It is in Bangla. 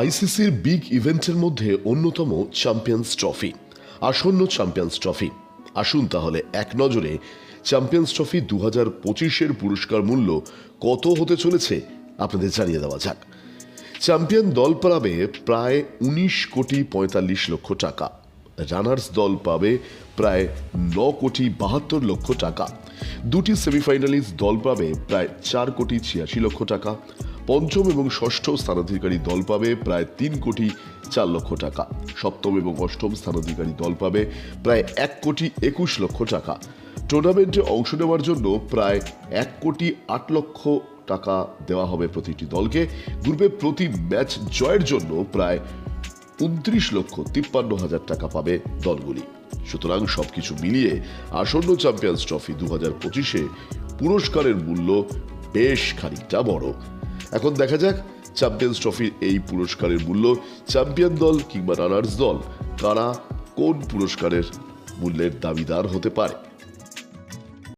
আইসিসির বিগ ইভেন্টের মধ্যে অন্যতম চ্যাম্পিয়ন্স ট্রফি, আসন্ন চ্যাম্পিয়ন্স ট্রফি। আসুন তাহলে এক নজরে চ্যাম্পিয়ন্স ট্রফি দু হাজার পঁচিশের পুরস্কার মূল্য কত হতে চলেছে আপনাদের জানিয়ে দেওয়া যাক। চ্যাম্পিয়ন দল পাবে প্রায় উনিশ কোটি পঁয়তাল্লিশ লক্ষ টাকা। রানার্স দল পাবে প্রায় ন কোটি বাহাত্তর লক্ষ টাকা। দুটি সেমিফাইনালিস্ট দল পাবে প্রায় চার কোটি ছিয়াশি লক্ষ টাকা। পঞ্চম এবং ষষ্ঠ স্থানাধিকারী দল পাবে প্রায় তিন কোটি চার লক্ষ টাকা। সপ্তম এবং অষ্টম স্থানাধিকারী দল পাবে প্রায় এক কোটি একুশ লক্ষ টাকা। টুর্নামেন্টে অংশ নেওয়ার জন্য প্রায় এক কোটি আট লক্ষ টাকা দেওয়া হবে প্রতিটি দলকে। গ্রুপে প্রতি ম্যাচ জয়ের জন্য প্রায় উনত্রিশ লক্ষ তিপ্পান্ন হাজার টাকা পাবে দলগুলি। সুতরাং সবকিছু মিলিয়ে আসন্ন চ্যাম্পিয়ন্স ট্রফি দু হাজার পুরস্কারের মূল্য বেশ খানিকটা বড়। এখন দেখা যাক চ্যাম্পিয়ন্স ট্রফির এই পুরস্কারের মূল্য চ্যাম্পিয়ন দল কিংবা রানার্স দল কারা কোন পুরস্কারের মূল্যের দাবিদার হতে পারে।